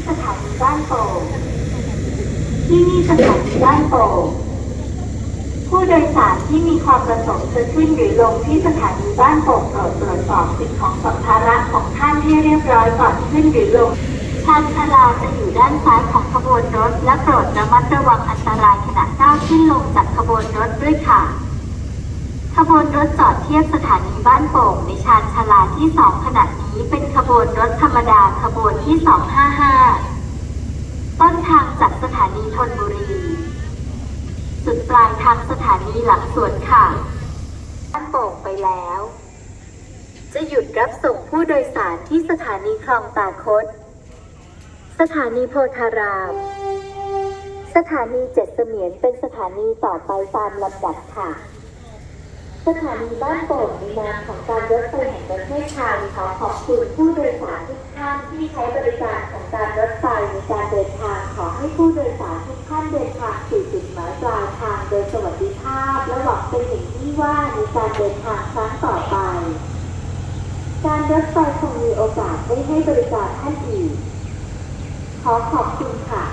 ่สถานีบ้านโป่งที่นี่สถานีบ้านโป่งผู้โดยสารที่มีความประสงค์จะขึ้นหรือลงที่สถานีบ้านโป่งโปรดตรวจสอบสิทธิของสัมภาระของท่านให้เรียบร้อยก่อนขึ้นหรือลงชานชลาจะอยู่ด้านซ้ายของขบวนรถ และโปรดระมัดระวังอันตรายขณะก้าวขึ้นลงจากขบวนรถด้วยค่ะ ขบวนรถจอดเทียบสถานีบ้านโป่งในชานชลาที่สองขณะนี้เป็นขบวนรถธรรมดาขบวนที่สองห้าห้า จุดปลายทางสถานีหลังสวนค่ะบ้านโป่งไปแล้ว จะหยุดรับส่งผู้โดยสารที่สถานีคลองตาคด สถานีโพธาราม สถานีเจ็ดเสมียนเป็นสถานีต่อไปตามลำดับค่ะ สถานีบ้านโป่งในนามของการรถไฟแห่งประเทศไทยขอขอบคุณผู้โดยสารทุกท่านที่ใช้บริการของการรถไฟในการเดินทางขอให้ผู้โดยสารทุกท่านเดินทางสู่จุด เป็นอย่างที่ว่าในการเดินทางครั้งต่อไป การรถไฟคงมีโอกาสได้ให้บริการท่านอีก ขอขอบคุณค่ะ